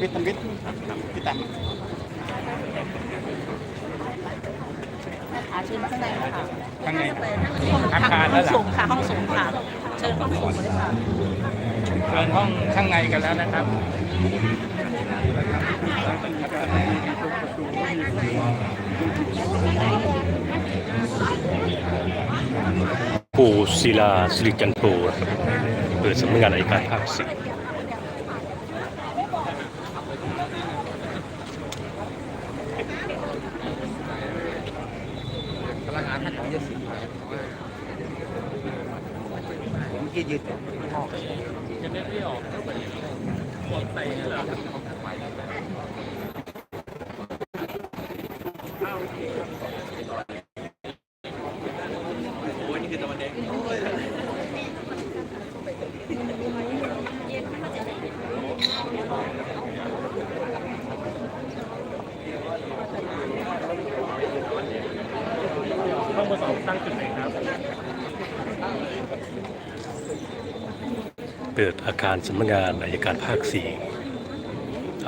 วิทย์ทำวิทย์พี่ตังอาเชิญข้างในค่ะข้างในห้อาคารด้านหลังสูงค่ะห้องสูงค่ะ เชิญห้องสูงเลยค่ะเดินห้องข้างในกันแล้วนะครับปู่ศิลาสิริจันโทนะครับเปิดสำนักงานอัยการภาคสิบ กำลังอ่านท่านของยศิผมกี้ยืด ห้องเบอร์สอง ตั้งจุดไหนครับ เปิดอาคารสำนักงานอัยการภาคสี่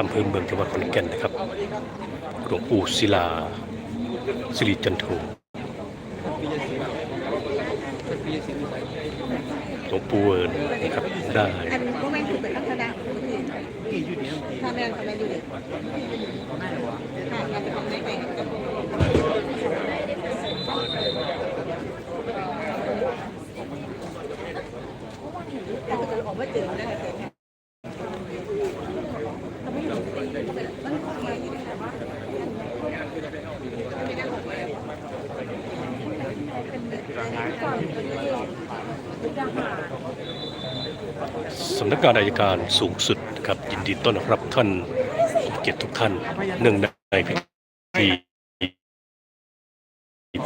อำเภอเมืองจังหวัดขอนแก่นนะครับหลวงปู่ศิลา สิริจันโทหลวงปู่เอิญนะครับได้ อันก็ไม่ถูกเป็นลักษณะถ้าแม่ทำไมดูดิค่ะเราจะทำได้ไงแต่ก็จะออกมาตื่นได้เลยมันคงมาอยู่แต่ว่า สำนักงานอัยการสูงสุดนะครับยินดีต้อนรับท่านเกียรติทุกท่านเนื่องในพิธี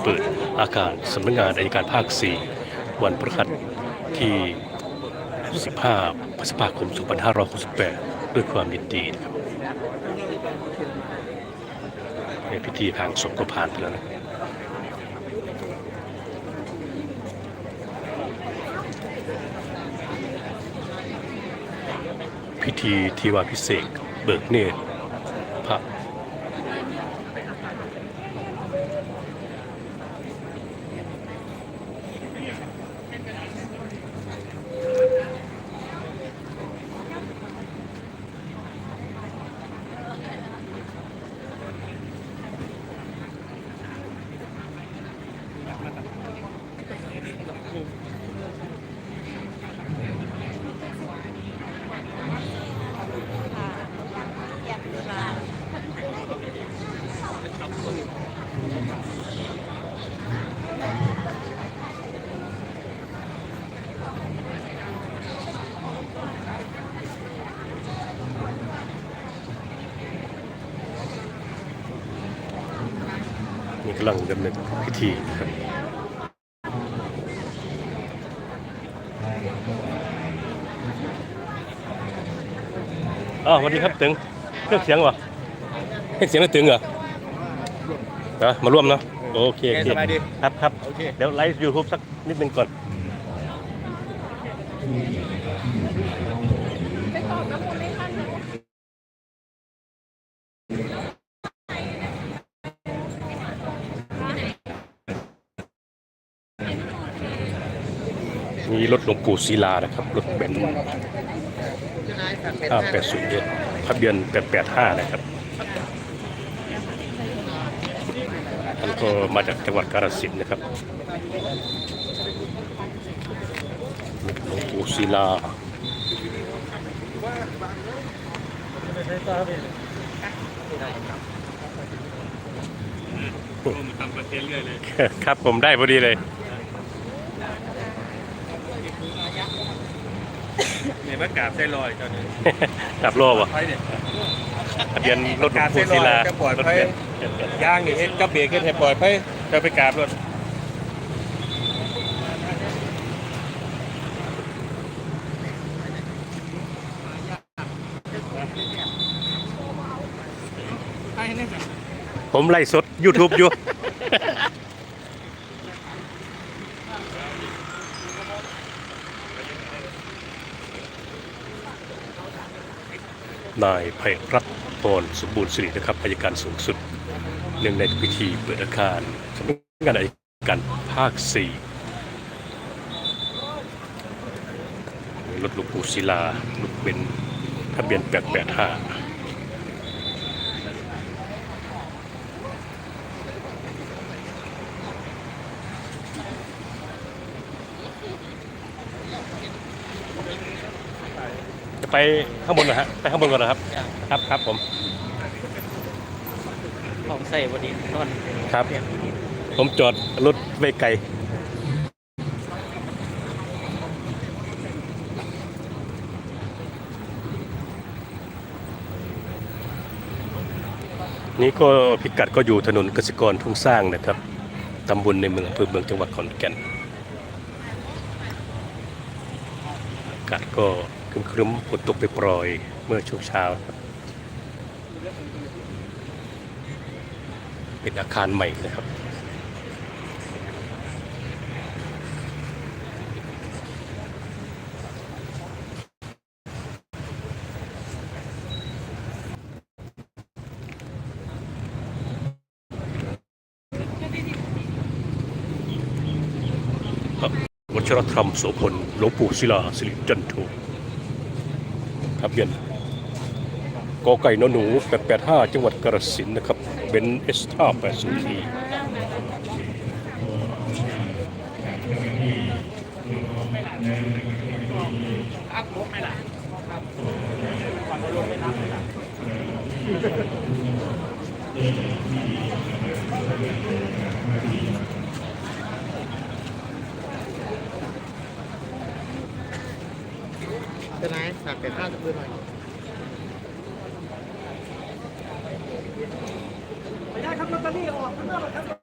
เปิดอาคารสำนักงานอัยการภาค 4 วันพฤหัสที่ 15พฤษภาคม 2568 ด้วยความยินดีนะครับในพิธีทางสงก็ผ่านไปแล้วนะ พิธีทีวาพิเศษเบิกเนตรพระ นี่กำลังดำเนินพิธีนะครับอ้าวสวัสดีครับตึงเครื่องเสียงวะเครื่องเสียงไม่ตึงเหรอนะมาร่วมเนาะโอเคโอเคสบายดีครับครับโอเคเดี๋ยวไลฟ์ยูทูบสักนิดนึงก่อน หลวงปู่ศิลานะครับรถเป็น580เนี่ยทะเบียน885นะครับท่านก็มาจากจังหวัดกาฬสินธุ์นะครับหลวงปู่ศิลาครับผมได้พอดีเลย เนี่ยมากราบได้ลอยตอนนี้กลับโลวะไปเนี่ยทะเบียนรถหลวงปู่ศิลาจะปล่อยรถไปเบียนย่างนี่เฮ็ดกับเบรกเฮ็ดให้ปล่อยไปจะไปกราบรถผมไล่สด YouTube อยู่ นายไพรัตน์พรสมบูรณ์สิรินะครับอายการสูงสุดเนื่องในพิธีเปิดอาคารสำนักงานอายการภาค4รถหลวงปู่ศิลาลูกเบนทะเบียน 885 ไปข้างบนเหรอฮะไปข้างบนก่อนนะครับ ครับครับผมของใส่บดีนอนครับ ผมจอดรถไว้ไกลนี่ก็พิกัดก็อยู่ถนนกสิกรทุ่งสร้างนะครับ ตำบลในเมืองอำเภอเมืองจังหวัดขอนแก่นอากาศก็ ครึ้มฝนตกไปปรอยเมื่อช่วงเช้าครับเป็นอาคารใหม่นะครับวัชรธรรมโสพลหลวงปู่ศิลาสิริจันโท ครับเบียนกอไก่นหนู 885 จังหวัดกระสินนะครับเป็นเอสท่า80ทีจะ ไหนฝากแต่ข้าวจะเพื่อนหน่อยเ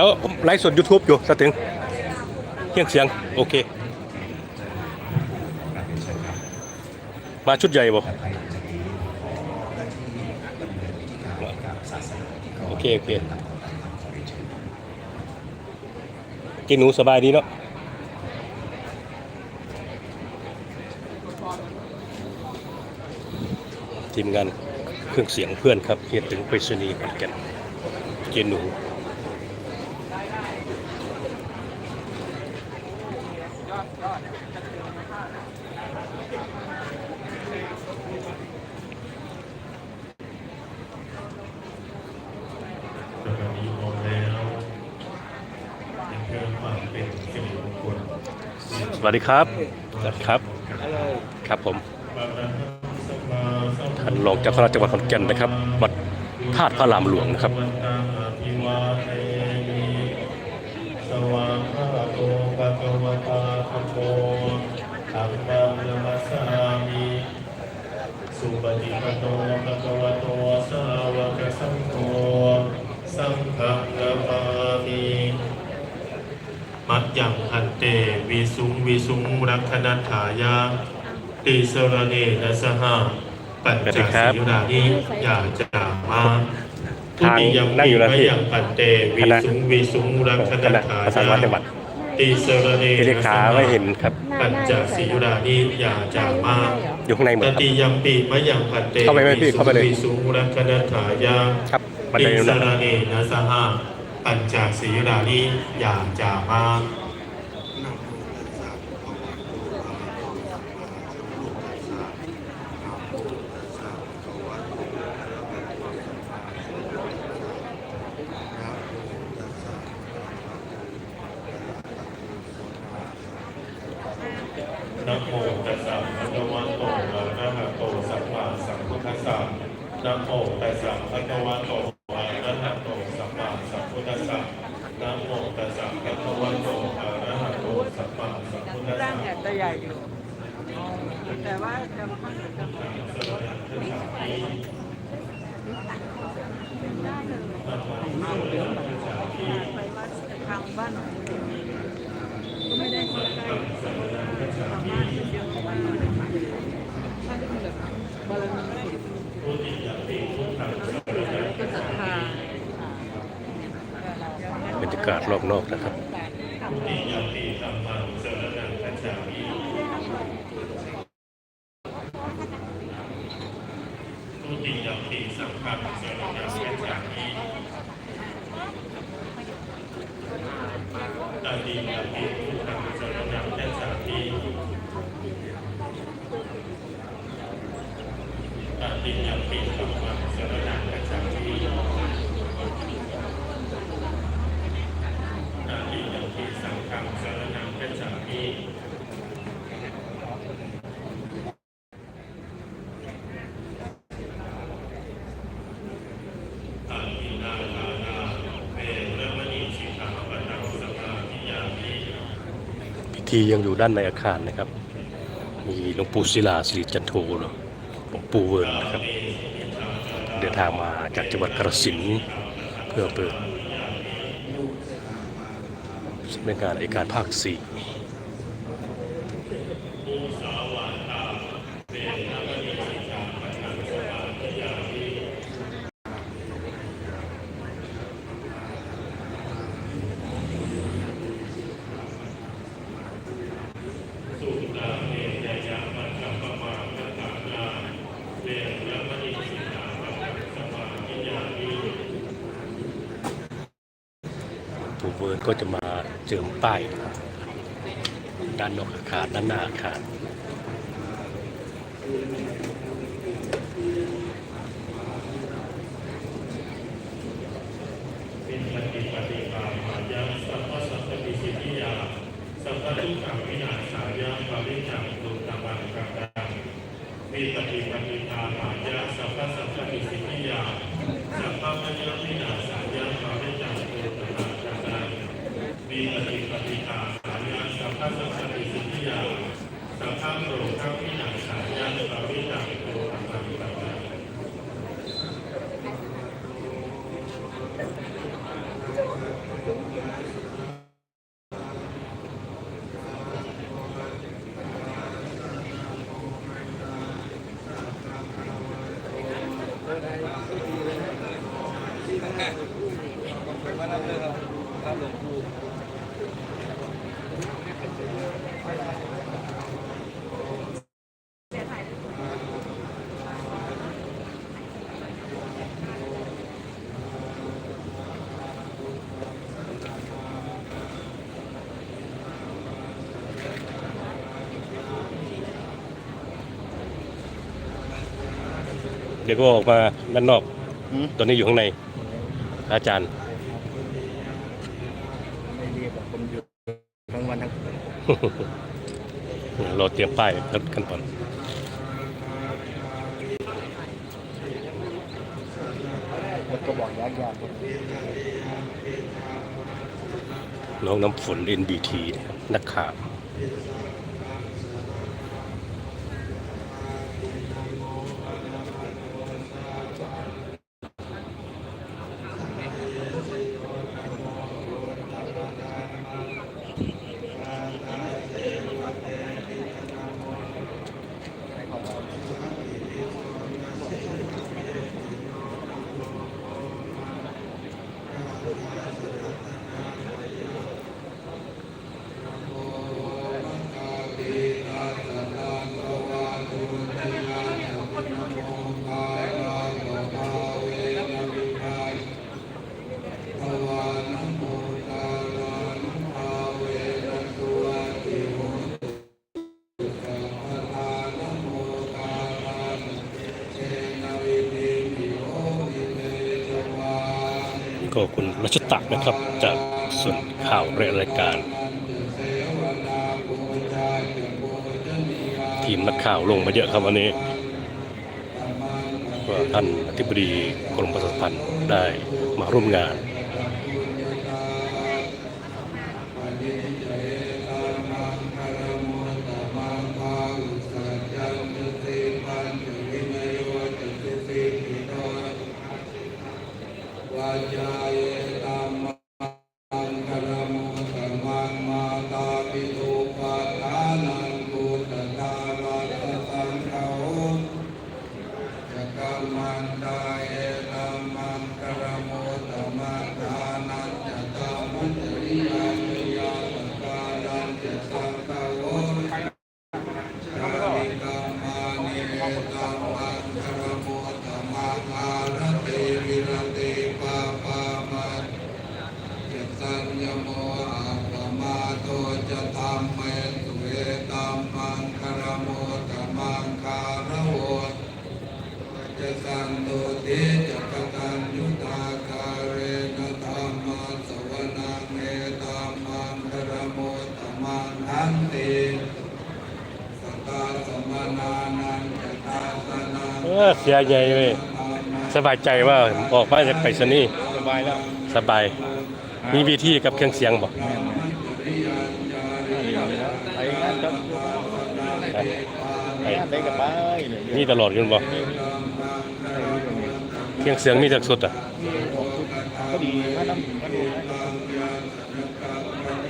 ดี๋ยวไลฟ์สด YouTube อยู่สถึงเที่ยงเสียง โอเค มาชุดใหญ่บ่โอเค โอเค กินหนูสบายดีเนาะทีมงานเครื่องเสียงเพื่อนครับเฮียถึงไปรษณีย์ขอนแก่นเจนหนู แล้วก็มีพร้อมแล้วเพื่อความเป็นสิริมงคล สวัสดีครับสวัสดีครับ ครับผม ท่านรองเจ้าคณะจังหวัดขอนแก่นนะครับ วัดธาตุพระรามหลวงนะครับวันตังอภิวาเทมิสวากขาโตภะคะวะตาธัมโมธัมมังนัมัสสามิสุปฏิปันโนภะคะวะโตสาวกสังโฆสังฆังนามามิ มัดยังพันเตวิสุงวิสุงรักขณัฐายาติสรเนนะสหปัญจศีรานิอยากจะมาทางนั่งอยู่นะพี่ยังพันเตวิสุงวิสุงรักขณคณะฐาภาษาวัดจังหวัดติสรเนที่เลขาไม่เห็นครับปัญจศีรานิอยากจะมาอยู่ข้างในเหมืตอนครับติยัมปีมะยังพันเตเข้าไปไหมพี่เข้าไปเลยวิสุงรักขณฐายาครับบันติไดนู้นสนะครรับเนนะสห ปัญจศีรานิอยากจะมานากาศรอบนอกนะครับ ทียังอยู่ด้านในอาคารนะครับ มีหลวงปู่ศิลาสิริจันโทหลวงปู่เวิร์นนะครับ เดินทางมาจากจังหวัดกระสินเพื่อเปิดสำนักงานอัการภาคสี่ ใต้ด้านนอกอาคารด้านหน้าอาคาร ดี๋ยวก็ออกมาด้านนอกตอนนี้อยู่ข้างใน อาจารย์เราเตรียมป้ายกันก่อนนกบอกยากยากน้องน้ำฝน NBT นะครันักข่าว ข่าวรายการ ทีมนักข่าวลงมาเยอะครับวันนี้ท่านอธิบดีกรมประชาสัมพันธ์ได้มาร่วมงาน เออเสียใหญ่เลยสบายใจว่าออกมาจากไปสนี่สบายแล้วสบาย มีวิธีกับเครื่องเสียงบ่ไปงานกับไปงานไปกับไปเนี่ยมีตลอดกันบ่เครื่องเสียงมีจากสุดอะก็ดีมาน้ำมาดู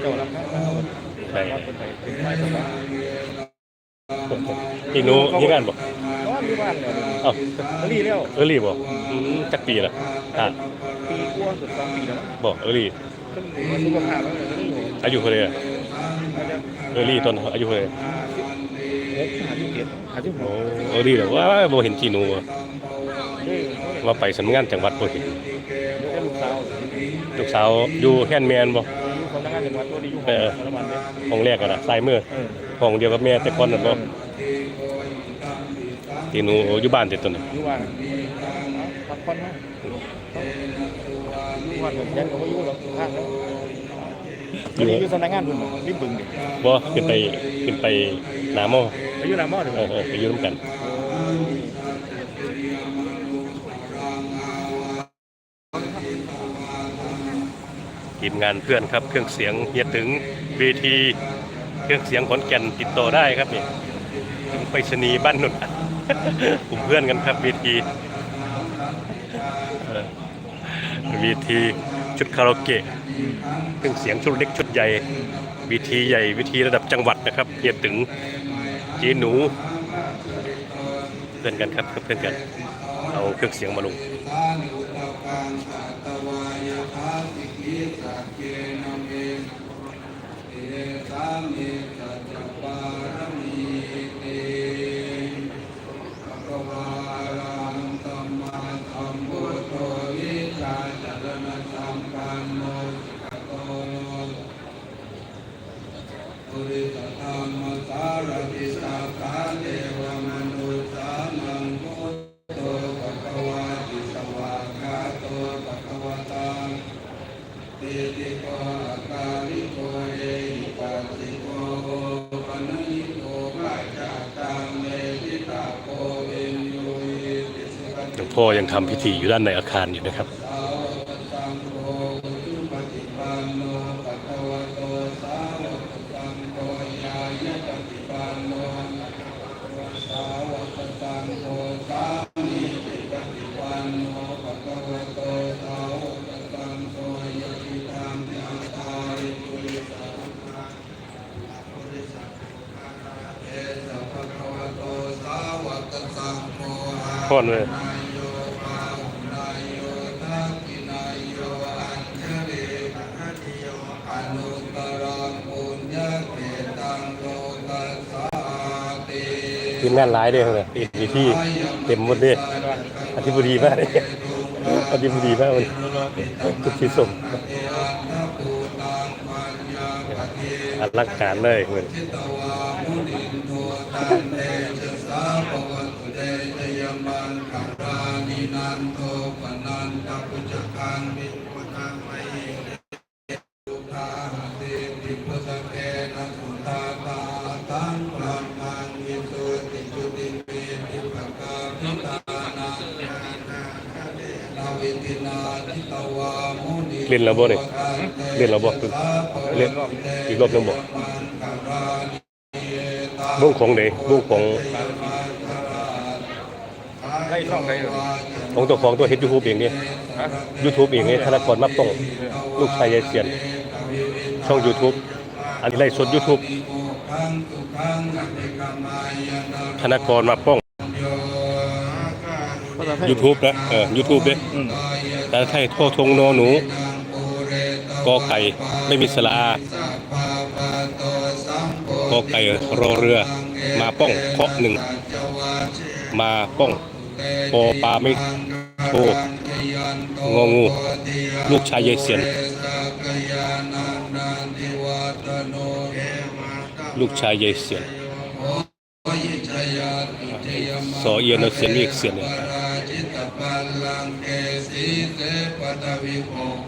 เจ้ารับข้างเราไป คนไหนถึงไม่สบายอีกหนูมีงานบ่ก็มีบ้านเนี่ยเอ้ารีแล้วเออรี่บ่อืมจักปีละอะปีกว่าสุดสองปีแล้วบ่เออรี่ขึ้นมาสุขภาพแล้วเนี่ยนี่โหอายุเท่าไหร่อะเออรี่ตอนอายุเท่าไหร่หกหาที่เจ็ดหาที่หโอ้กเออรี่เหรอว่าบ่เห็นที่หนูอะเฮ้ยว่าไปสำนักงานจังหวัดบ่เห็นเดี๋ยวลูกสาวลูกสาวอยู่แฮนด์แมนบ่อยู่สำนักงานจังหวัดตัวดีอยู่ของสารวัตรเนี่ยห้องแรกอะนะซ้ายมือเออห้องเดียวกับแม่แต่ก่อนนั่นบ่ ที่หนูอยู่บ้านแต่ตอนนั้นอยู่บ้านพักผ่อนเนาะอยู่บ้านแบบยันก็บ่อยู่หรอกข้างแล้วอยู่อยู่สำนักงานพุ่นริมบึงดิบ่ขึ้นไปขึ้นไปหน้าหม้อไปอยู่หน้าหม้อดิเออเออไปอยู่ร่วมกันทีมงานเพื่อนครับ เครื่องเสียงเฮียถึงเวที เครื่องเสียงขอนแก่นติดต่อได้ครับนี่ถึงไปรษณีย์บ้านนนท์ กลุ่มเพื่อนกันครับเวทีเออเวทีชุดคาราโอเกะเครื่องเสียงชุดเล็กชุดใหญ่เวทีใหญ่เวทีระดับจังหวัดนะครับเฮียถึงเจหนู เพื่อนกันครับเพื่อนกัน เอาเครื่องเสียงมาลงทานุตกังสัตวายทาสิกิสักเกหลวงพ่อยังทำพิธีอยู่ด้านในอาคารอยู่นะครับ สาวกสังโฆอุปฏิปันโนภะคะวะโตสาวกสังโฆยายะปฏิปันโนสาวกสังโฆสามีจิปฏิปันโนภะคะวะโตสาวกสังโฆยะติตังยะตาริปุริสังฆาปุริสังฆาเอสะภะคะวะโตสาวกสังโฆหา พ่อเลย นายโยปาหุนายโยทักขินายโยอัญชลีมหานิโยอนุตตรังปุญญเกตังโลกัสสาติ ทีมงานหลายเด้เลยพิธีเต็มหมดเด้อธิบดีมากเลยอธิบดีมากมันทุกที่ส่งอลังการเลยเหมือนนินโตปนันตปุจจคังวิ เล่นแล้วบ่เนี่ยเล่นแล้วบ่เล่นอีกรอบหนึงบ่วงของไหนวงของไล่ช่องไหนเหรอของตัวของตัวเฮ็ด YouTube เองนี่ฮะ YouTube เองนี่ธนากรมาป้องลูกชายยายเสียน ช่อง YouTube อันนี้ไล่สด YouTube ธนากรมาป้องภาษาไทย YouTube นะเออ YouTube เด้อืมแต่ไทยโทอทงนอหนู กอไก่ไม่มีสระอากอไก่รอเรือ มาป้องเคาะหนึ่ง มาป้องปอปลาไม่โทงองู ลูกชายยายเสียน ลูกชายยายเสียนสอเอียนเอาเสียนเรียกเสียนเนี่ย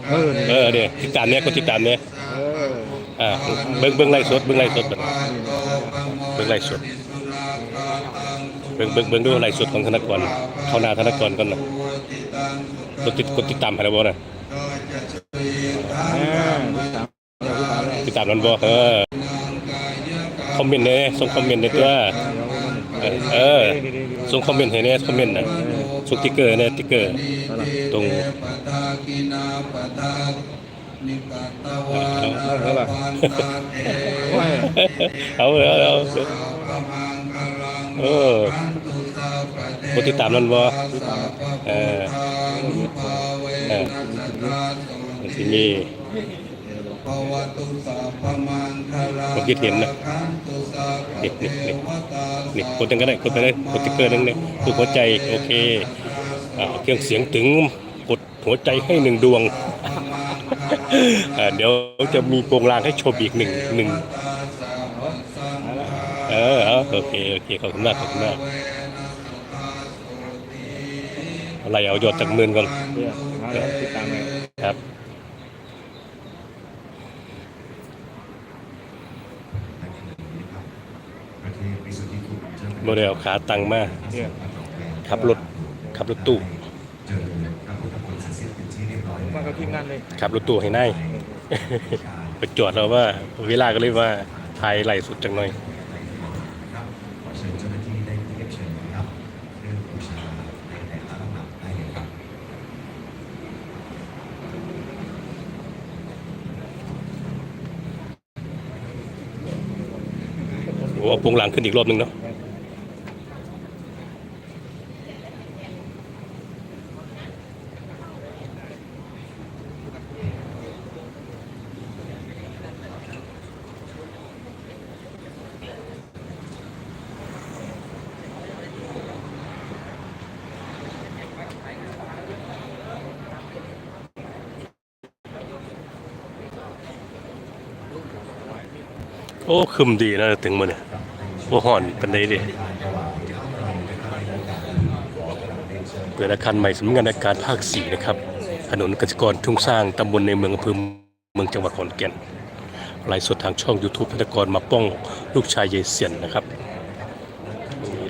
เออเนี่ยเออเนี่ยติดตามเนี่ยก็ติดตามเนี่ยเอออ่าเบิ้งเบิ้งไล่สดเบิ้งไล่สดแบบเบิ้งไล่สดเบิ้งเบิ้งเบิ้งดูไล่สดของธนากรเข้าหน้าธนากรก่อนนะกดติดกดติดตามให้แล้วบ่นะอ่าติดตามเราติดตามแล้วติดตามนั้นบ่เออคอมเมนต์เนี่ยส่งคอมเมนต์ในตัวเออเออส่งคอมเมนต์ให้เนี่ยคอมเมนต์นะส่งติ๊กเกอร์เนี่ยติ๊กเกอร์ตรง เอาแล้วล่ะว่าเอาเอาเอาเออบ่ติดตามนั้นบ่เออเออมันสิมีผมคิดเห็นนะนี่นี่นี่นี่กดจังก็ได้กดไปเลยกดติ๊กเกอร์นึงเนี่ยกดหัวใจโอเคอ่าเครื่องเสียงถึง หัวใจให้หนึ่งดวง เดี๋ยวจะมีโปรงลางให้ชมอีกหนึ่งหนึ่งเออโอเคโอเคขอบคุณมากขอบคุณมากอะไรเอายอดจากมืนก่อนติดตามเลยครับโมเดลขาตังมาเดี๋ยวขับรถขับรถตู้ มากับทีมงานเลยขับรถตู้ให้นาย ไปจอดแล้วว่าเวลาก็เลยว่าถ่ายไหลฟ์สุดจังหน่อยโอ้เอาโปรงหลังขึ้นอีกรอบหนึ่งเนาะ โอ้คึมดีนะถึงมาเนี่ยโอ้ห่อนเป็นไดดิเปิดอาคารใหม่สำนักงานอาการภาคสี่นะครับ ถนนกสิกรทุ่งสร้างตำบลในเมืองอำเภอเมืองจังหวัดขอนแก่นไลฟ์สดทางช่อง YouTube พัฒกรมาป้องลูกชายยายเสียนนะครับ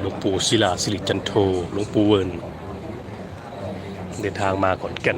หลวงปู่ศิลาสิริจันโทหลวงปู่เวิร์นเดินทางมาขอนแก่น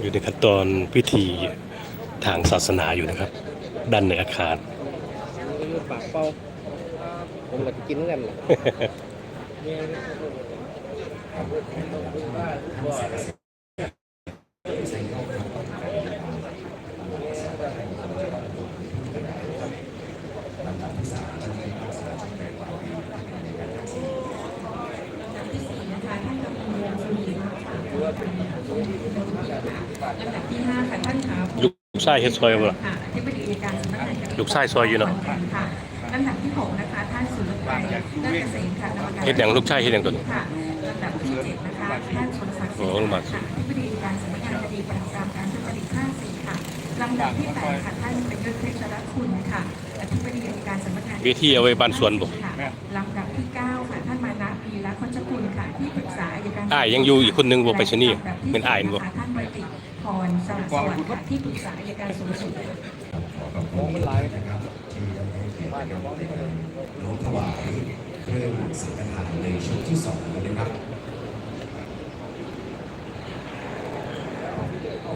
อยู่ในขั้นตอนพิธีทางศาสนาอยู่นะครับ ด้านในอาคารปากเป้าผมก็จะกินเหมือนกันแหละ ที่สี่นะคะท่านกำลังวงสมีค่ะลำดับที่ห้าค่ะท่านขา พลูกชายเฮ็ดซอยบ่ล่ะค่ะที่ปฏิบัติการสำนักงานลูกชายซอยอยู่เนาะ ค่ะลำดับที่หกนะคะท่านสุรชัยเลิศเกษมค่ะกรรมการเฮ็ดหยังลูกชายเฮ็ดหยังตัวนี้ ค่ะลำดับที่เจ็ดนะคะท่านสุรศักดิ์ศรีโอ้ลำบากค่ะที่ปฏิบัติการสำนักงานคดีปราบปรามการทุจริตภาคสี่ค่ะลำดับที่แปดค่ะท่านประยุทธ์เพชรคุณค่ะอธิบดีอัยการสำนักงาน เวทีเอาไว้บ้านสวนบ่ ค่ะลำดับที่ 9 ค่ะ ท่านมานะพีระคชกุลค่ะ ที่ปรึกษาอัยการอ้ายยังอยู่อีกคนนึงบ่ไปชนีย์ลำดับที่เป็นอ้ายนี่บ่ ค่ะท่านบัณฑิต พรสวัสดิ์สวัสดิ์ค่ะที่ปรึกษาอัยการสูงสุดค่ะขอขอบคุณนะครับที่ได้ให้เกียรตินะครับในการน้อมถวายเครื่องสังฆทานในช่วงที่สองนะครับ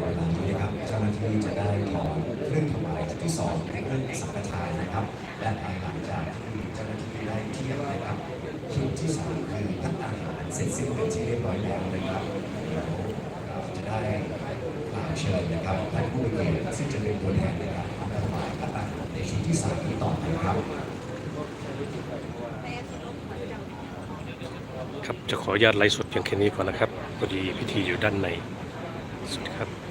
เวลานี้นะครับเจ้าหน้าที่จะได้ถอนเครื่องถวายชุดที่สองในเครื่องสังฆทานนะครับและภายหลังจากที่เจ้าหน้าที่ได้เทียบนะครับชุดที่สามคือพัฒนาหารเสร็จสิ้นเป็นที่เรียบร้อยแล้วนะครับเดี๋ยวเราจะได้กล่าว เชิญนะครับท่านผู้มีเกียรติซึ่งจะเป็นตัวแทนในการทำถวายพัฒนาหารในชุดที่สามนี้ต่อไปครับครับจะขออนุญาตไลฟ์สดเพียงแค่นี้ก่อนนะครับพอดีพิธีอยู่ด้านในสวัสดีครับ